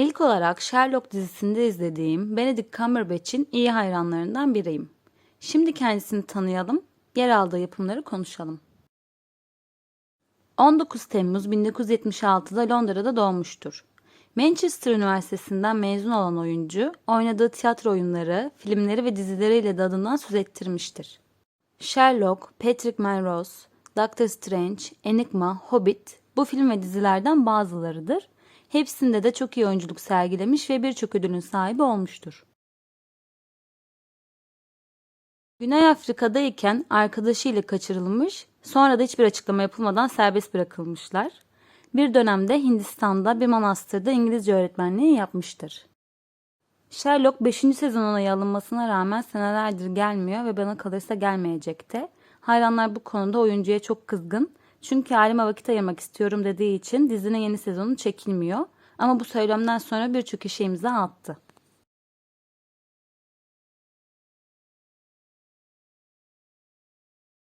İlk olarak Sherlock dizisinde izlediğim Benedict Cumberbatch'in iyi hayranlarından biriyim. Şimdi kendisini tanıyalım, yer aldığı yapımları konuşalım. 19 Temmuz 1976'da Londra'da doğmuştur. Manchester Üniversitesi'nden mezun olan oyuncu, oynadığı tiyatro oyunları, filmleri ve dizileriyle de adından söz ettirmiştir. Sherlock, Patrick Melrose, Doctor Strange, Enigma, Hobbit bu film ve dizilerden bazılarıdır. Hepsinde de çok iyi oyunculuk sergilemiş ve birçok ödülün sahibi olmuştur. Güney Afrika'dayken arkadaşıyla kaçırılmış, sonra da hiçbir açıklama yapılmadan serbest bırakılmışlar. Bir dönemde Hindistan'da bir manastırda İngilizce öğretmenliği yapmıştır. Sherlock 5. sezon onayı alınmasına rağmen senelerdir gelmiyor ve bana kalırsa gelmeyecekti. Hayranlar bu konuda oyuncuya çok kızgın. Çünkü aileme vakit ayırmak istiyorum dediği için dizinin yeni sezonu çekilmiyor. Ama bu söylemden sonra birçok işe imza attı.